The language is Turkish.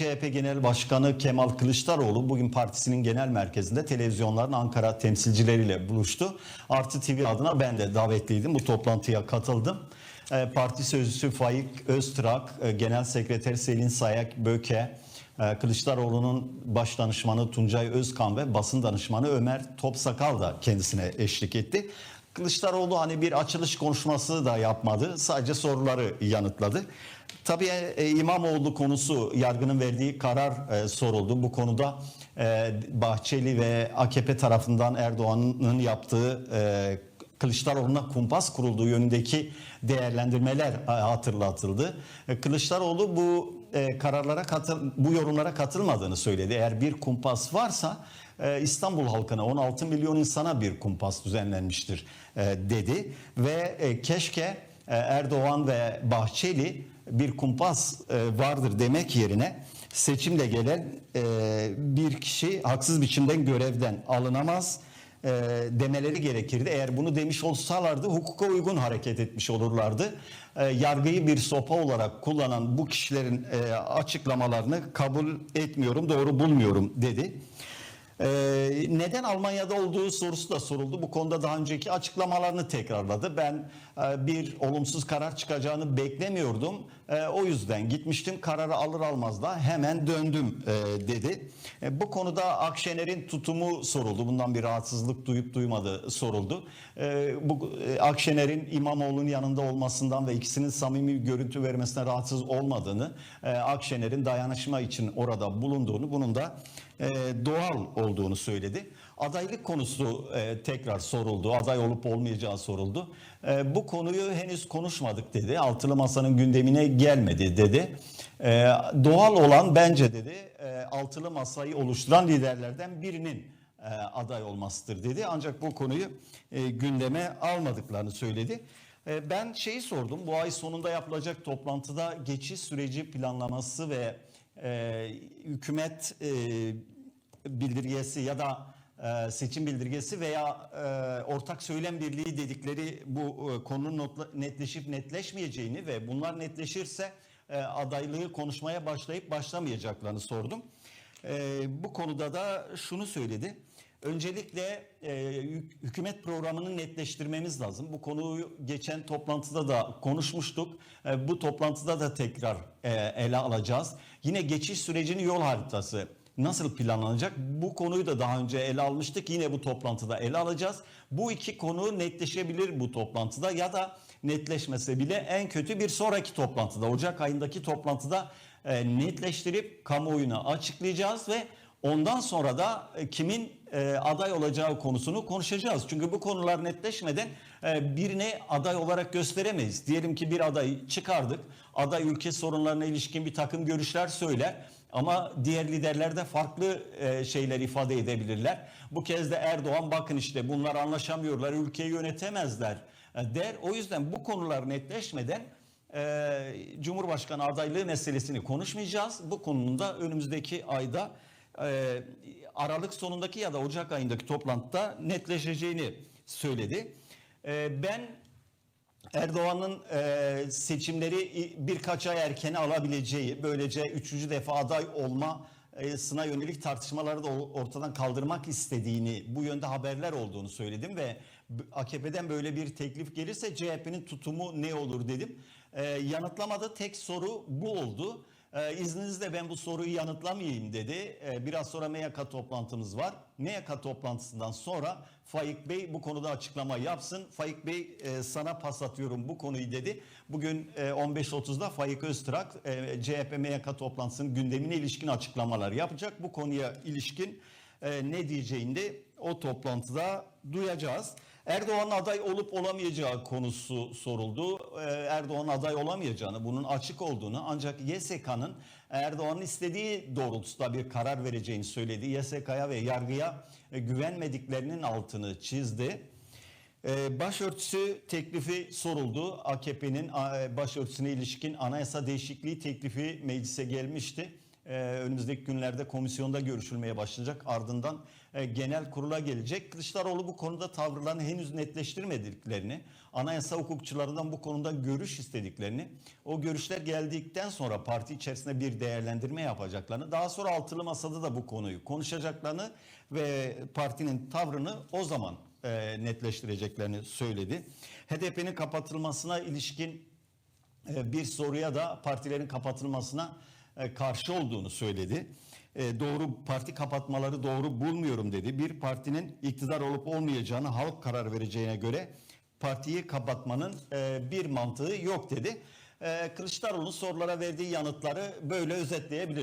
CHP Genel Başkanı Kemal Kılıçdaroğlu bugün partisinin genel merkezinde televizyonların Ankara temsilcileriyle buluştu. Artı TV adına ben de davetliydim. Bu toplantıya katıldım. Ee, Parti sözcüsü Faik Öztrak, e, Genel Sekreter Selin Sayak Böke, e, Kılıçdaroğlu'nun baş danışmanı Tuncay Özkan ve basın danışmanı Ömer Topsakal da kendisine eşlik etti. Kılıçdaroğlu hani bir açılış konuşması da yapmadı. Sadece soruları yanıtladı. Tabii e, İmamoğlu konusu yargının verdiği karar e, soruldu. Bu konuda e, Bahçeli ve AKP tarafından Erdoğan'ın yaptığı e, Kılıçdaroğlu'na kumpas kurulduğu yönündeki değerlendirmeler e, hatırlatıldı. E, Kılıçdaroğlu bu e, kararlara katıl bu yorumlara katılmadığını söyledi. Eğer bir kumpas varsa e, İstanbul halkına 16 milyon insana bir kumpas düzenlenmiştir e, dedi ve e, keşke e, Erdoğan ve Bahçeli bir kumpas e, vardır demek yerine seçimle gelen e, bir kişi haksız biçimden görevden alınamaz e, demeleri gerekirdi. Eğer bunu demiş olsalardı hukuka uygun hareket etmiş olurlardı. Yargıyı bir sopa olarak kullanan bu kişilerin açıklamalarını kabul etmiyorum, doğru bulmuyorum dedi. Ee, neden Almanya'da olduğu sorusu da soruldu. Bu konuda daha önceki açıklamalarını tekrarladı. Ben e, bir olumsuz karar çıkacağını beklemiyordum. E, o yüzden gitmiştim kararı alır almaz da hemen döndüm e, dedi. E, bu konuda Akşener'in tutumu soruldu. Bundan bir rahatsızlık duyup duymadığı soruldu. E, bu e, Akşener'in İmamoğlu'nun yanında olmasından ve ikisinin samimi görüntü vermesine rahatsız olmadığını, e, Akşener'in dayanışma için orada bulunduğunu, bunun da doğal olduğunu söyledi. Adaylık konusu e, tekrar soruldu. Aday olup olmayacağı soruldu. E, bu konuyu henüz konuşmadık dedi. Altılı Masa'nın gündemine gelmedi dedi. E, doğal olan bence dedi e, Altılı Masa'yı oluşturan liderlerden birinin e, aday olmasıdır dedi. Ancak bu konuyu e, gündeme almadıklarını söyledi. E, ben şeyi sordum. Bu ay sonunda yapılacak toplantıda geçiş süreci planlaması ve e, hükümet e, bildirgesi ya da e, seçim bildirgesi veya e, ortak söylem birliği dedikleri bu e, konunun notla- netleşip netleşmeyeceğini ve bunlar netleşirse e, adaylığı konuşmaya başlayıp başlamayacaklarını sordum. E, bu konuda da şunu söyledi. Öncelikle e, hük- hükümet programını netleştirmemiz lazım. Bu konuyu geçen toplantıda da konuşmuştuk. E, bu toplantıda da tekrar e, ele alacağız. Yine geçiş sürecinin yol haritası nasıl planlanacak? Bu konuyu da daha önce ele almıştık. Yine bu toplantıda ele alacağız. Bu iki konu netleşebilir bu toplantıda ya da netleşmese bile en kötü bir sonraki toplantıda, Ocak ayındaki toplantıda e, netleştirip kamuoyuna açıklayacağız ve ondan sonra da e, kimin e, aday olacağı konusunu konuşacağız. Çünkü bu konular netleşmeden e, birine aday olarak gösteremeyiz. Diyelim ki bir adayı çıkardık. Aday ülke sorunlarına ilişkin bir takım görüşler söyler. Ama diğer liderler de farklı e, şeyler ifade edebilirler. Bu kez de Erdoğan bakın işte bunlar anlaşamıyorlar, ülkeyi yönetemezler e, der. O yüzden bu konular netleşmeden e, Cumhurbaşkanı adaylığı meselesini konuşmayacağız. Bu konunun da önümüzdeki ayda e, Aralık sonundaki ya da Ocak ayındaki toplantıda netleşeceğini söyledi. E, ben Erdoğan'ın e, seçimleri birkaç ay erkene alabileceği, böylece üçüncü defa aday olmasına yönelik tartışmaları da ortadan kaldırmak istediğini, bu yönde haberler olduğunu söyledim ve AKP'den böyle bir teklif gelirse CHP'nin tutumu ne olur dedim. E, yanıtlamadı tek soru bu oldu. Ee, izninizle ben bu soruyu yanıtlamayayım dedi. Ee, biraz sonra MYK toplantımız var. MYK toplantısından sonra Faik Bey bu konuda açıklama yapsın. Faik Bey e, sana pas atıyorum bu konuyu dedi. Bugün e, 15.30'da Faik Öztrak e, CHP MYK toplantısının gündemine ilişkin açıklamalar yapacak. Bu konuya ilişkin e, ne diyeceğini de o toplantıda duyacağız. Erdoğan aday olup olamayacağı konusu soruldu. Ee, Erdoğan aday olamayacağını, bunun açık olduğunu ancak YSK'nın Erdoğan'ın istediği doğrultusunda bir karar vereceğini söyledi. YSK'ya ve yargıya e, güvenmediklerinin altını çizdi. Ee, Başörtüsü teklifi soruldu. AKP'nin e, başörtüsüne ilişkin anayasa değişikliği teklifi meclise gelmişti. E, önümüzdeki günlerde komisyonda görüşülmeye başlayacak. Ardından e, genel kurula gelecek. Kılıçdaroğlu bu konuda tavırlarını henüz netleştirmediklerini, anayasa hukukçularından bu konuda görüş istediklerini, o görüşler geldikten sonra parti içerisinde bir değerlendirme yapacaklarını, daha sonra altılı masada da bu konuyu konuşacaklarını ve partinin tavrını o zaman e, netleştireceklerini söyledi. HDP'nin kapatılmasına ilişkin e, bir soruya da partilerin kapatılmasına karşı olduğunu söyledi. E, Doğru parti kapatmaları doğru bulmuyorum dedi. Bir partinin iktidar olup olmayacağını halk karar vereceğine göre partiyi kapatmanın e, bir mantığı yok dedi. E, Kılıçdaroğlu'nun sorulara verdiği yanıtları böyle özetleyebiliriz.